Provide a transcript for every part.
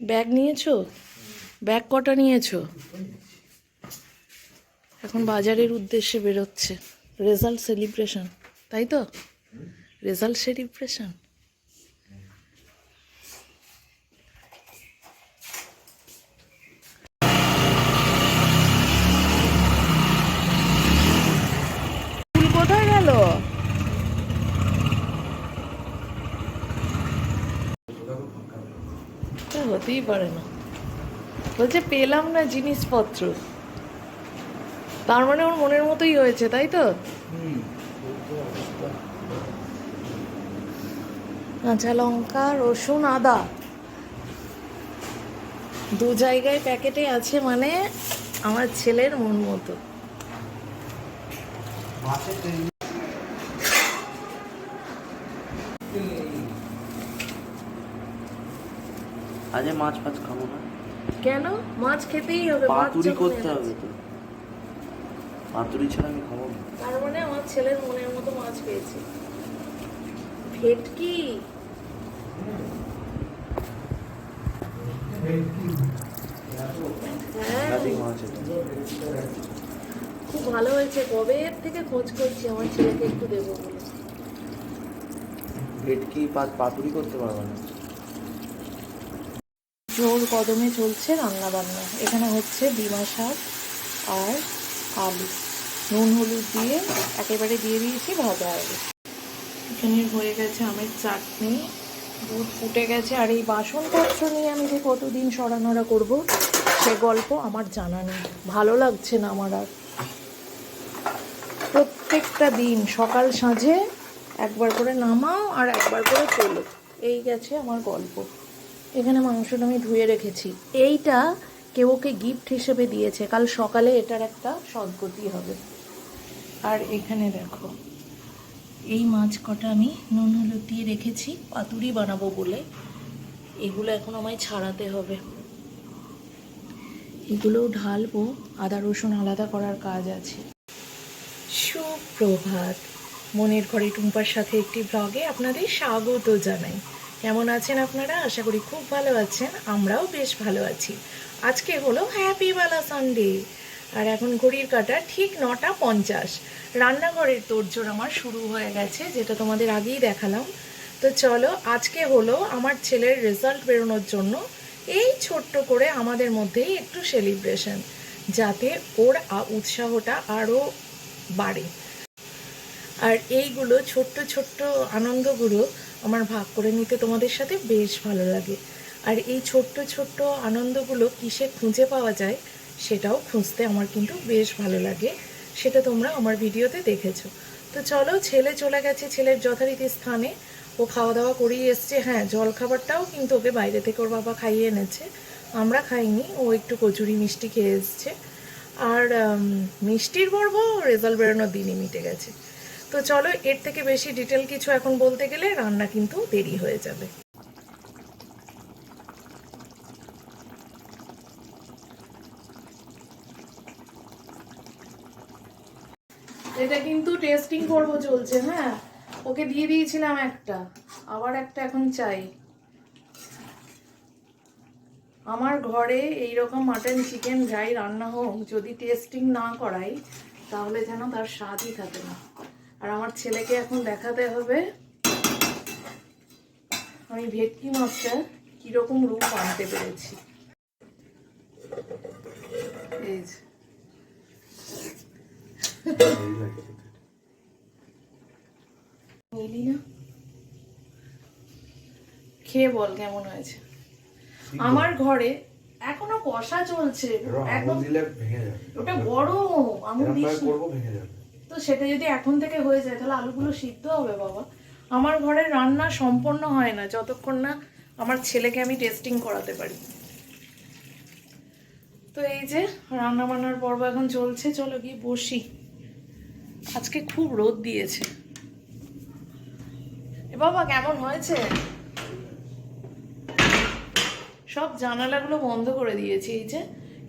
Bag নিয়েছো? Bag কটা নিয়েছো? এখন বাজারের উদ্দেশ্যে বেরোচ্ছে। রেজাল্ট সেলিব্রেশন, তাই তো? Result celebration. তা হতেই পারে না। বলছে পেলাম না জিনিসপত্র। তার মানে ওর মনের মতোই হয়েছে তাই তো? কাঁচা লঙ্কা রসুন আদা। দু জায়গায় প্যাকেটে আছে মানে আমার ছেলের মন মতো। আজকে মাছ ফাছ খাব না। কেন? মাছ খেতেই হবে পাতুরি করতে হবে তো। পাতুরি ছাড়া আমি খাব না। তার মানে আমার ছেলের মনের মতো মাছ পেয়েছে। ভেটকি। হ্যাঁ। খুব ভালো হয়েছে। কবে থেকে খোঁজ করছি? আমার ছেলেকে একটু দেবো বলে। ভেটকি পা- পাতুরি করতে পারব না। জোর কদমে চলছে রান্না বান্না এখানে হচ্ছে ডিমা শাক আর আলু। নুন হলুদ দিয়ে একেবারে দিয়ে দিয়েছি ভাজা আলু। এখানে হয়ে গেছে আমের চাটনি। দুধ ফুটে গেছে। আর এই বাসনপত্র নিয়ে আমি যে কতদিন সরানোরা করব, সে গল্প আমার জানা নেই। ভালো লাগছে না আমার আর। প্রত্যেকটা দিন সকাল সাঁঝে একবার করে নামাও আর একবার করে তোলো। এই গেছে আমার গল্প। এখানে মাংসটা আমি ধুয়ে রেখেছি। এইটা কেউ ওকে গিফট হিসেবে দিয়েছে। কাল সকালে এটার একটা সদ্গতি হবে। আর এখানে দেখো, এই মাছ কটা আমি নুন, হলুদ দিয়ে রেখেছি, পাতুরি বানাবো বলে। এগুলো এখন আমায় ছাড়াতে হবে। এগুলোও ঢালবো, আদা, রসুন আলাদা করার কাজ আছে। সুপ্রভাত। মনের ঘরে টুম্পার সাথে একটি ব্লগে আপনাদের স্বাগত জানাই। কেমন আছেন আপনারা? আশা করি খুব ভালো আছেন, আমরাও বেশ ভালো আছি। আজকে হলো হ্যাপি বেলা সানডে আর এখন ঘড়ির কাটা ঠিক নটা পঞ্চাশ। রান্নাঘরের তোড়জোড় আমার শুরু হয়ে গেছে, যেটা তোমাদের আগেই দেখালাম। তো চলো, আজকে হলো আমার ছেলের রেজাল্ট বেরোনোর জন্য এই ছোট্ট করে আমাদের মধ্যেই একটু সেলিব্রেশন যাতে ওর উৎসাহটা আরও বাড়ে। আর এইগুলো ছোট্ট ছোট্ট আনন্দগুলো আমার ভাগ করে নিতে তোমাদের সাথে বেশ ভালো লাগে। আর এই ছোট্ট ছোট্ট আনন্দগুলো কিসে খুঁজে পাওয়া যায়, সেটাও খুঁজতে আমার কিন্তু বেশ ভালো লাগে। সেটা তোমরা আমার ভিডিওতে দেখেছ। তো চলো, ছেলে চলে গেছে ছেলের যথারীতি স্থানে। ও খাওয়া দাওয়া করেই এসছে। হ্যাঁ জল খাবারটাও কিন্তু ওকে বাইরে থেকে ওর বাবা খাইয়ে এনেছে। আমরা খাইনি, ও একটু কচুরি মিষ্টি খেয়ে এসছে। আর মিষ্টির পর্ব রেজাল্ট বেরোনোর দিনই মিটে গেছে। তো চলো, এর থেকে বেশি ডিটেল কিছু এখন বলতে গেলে রান্না কিন্তু দেরি হয়ে যাবে। এটা কিন্তু টেস্টিং করব চলছে হ্যাঁ? ওকে দিয়ে দিয়েছিলাম একটা, আবার একটা এখন চাই। আমার ঘরে এই রকম মাটন চিকেন যাই রান্না হোক, যদি টেস্টিং না করাই, তাহলে যেন তার স্বাদই থাকে না। আর আমার ছেলেকে এখন দেখাতে হবে। আমি ভেটকি মাছটা কীরকম রূপ আনতে পেরেছি। এই যে। নিলি না? খেয়ে বল কেমন হয়েছে। আমার ঘরে এখনও কষা চলছে। একদম ওটা ভাবে না। করব ভেঙে যাবে। তো সেটা যদি এখন থেকে হয়ে যায়, তাহলে আলুগুলো সিদ্ধ হবে বাবা। আমার ঘরের রান্না সম্পন্ন হয় না, যতক্ষণ না আমার ছেলেকে আমি টেস্টিং করাতে পারি। তো এই যে রান্না বান্নার পর্ব এখন চলছে, চলো গিয়ে বসি। আজকে খুব রোদ দিয়েছে। এ বাবা, কেমন হয়েছে? সব জানালাগুলো বন্ধ করে দিয়েছি, এই যে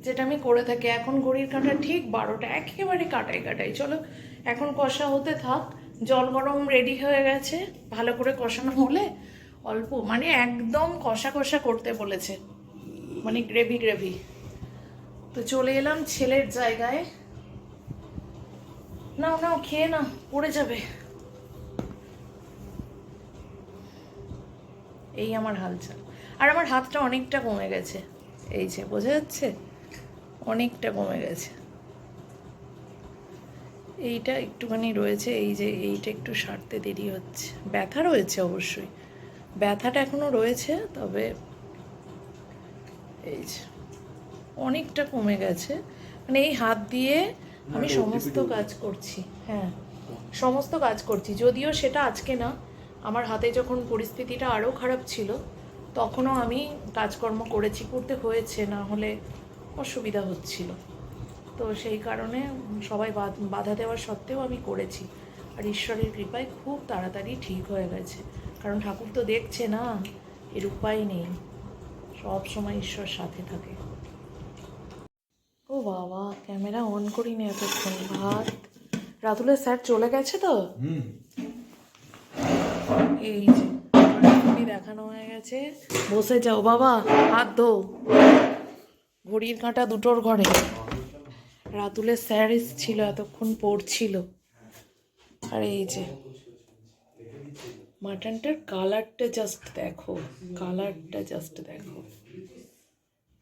যেটা আমি করে থাকি। এখন ঘড়ির কাঁটা ঠিক বারোটা, একেবারে কাটাই কাটাই চলো এখন কষা হতে থাক। জল গরম রেডি হয়ে গেছে। ভালো করে কষানো হলে অল্প মানে একদম কষা কষা করতে বলেছে। মানে গ্রেভি গ্রেভি তো চলে এলাম ছেলের জায়গায়। নাও নাও, খেয়ে না পড়ে যাবে। এই আমার হালচাল। আর আমার হাতটা অনেকটা কমে গেছে। এই যে, বোঝা যাচ্ছে? অনেকটা কমে গেছে। এইটা একটুখানি রয়েছে এই যে এইটা একটু সারতে দেরি হচ্ছে। ব্যথা রয়েছে অবশ্যই। ব্যথাটা এখনও রয়েছে তবে এই যে অনেকটা কমে গেছে। মানে এই হাত দিয়ে আমি সমস্ত কাজ করছি হ্যাঁ। সমস্ত কাজ করছি। যদিও সেটা আজকে না আমার হাতে যখন পরিস্থিতিটা আরও খারাপ ছিল তখনও আমি কাজকর্ম করেছি করতে হয়েছে না হলে অসুবিধা হচ্ছিল। তো সেই কারণে সবাই বাধা দেওয়ার সত্ত্বেও আমি করেছি। আর ঈশ্বরের কৃপায় খুব তাড়াতাড়ি ঠিক হয়ে গেছে। কারণ ঠাকুর তো দেখছে না এর উপায় নেই। সব সময় ঈশ্বর সাথে থাকে। ও বাবা ক্যামেরা অন করিনি এতক্ষণ। ভাত। রাতুলের স্যার চলে গেছে তো? এই যে দেখানো হয়ে গেছে। বসে যাও বাবা হাত ধো। ঘড়ির কাঁটা দুটোর ঘরে। রাতুলের স্যার ছিল এতক্ষণ পড়ছিল। আর এই যে, মাটনটার কালারটা জাস্ট দেখো, কালারটা জাস্ট দেখো।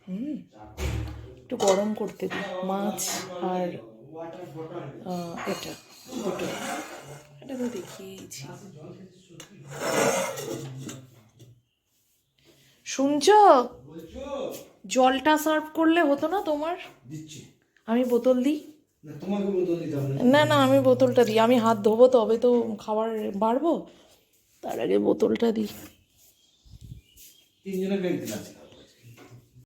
হুম, একটু গরম করতে দিই, মাছ আর এটা দুটো। এটা তো দেখিয়েছি। শুনছ? জলটা সার্ভ করলে হতো না তোমার? দিচ্ছি। আমি বোতল দিই? না না। আমি বোতলটা দিই। আমি হাত ধোবো তবে তো খাবার বাড়বো। তার আগে বোতলটা দিই। তিনজনের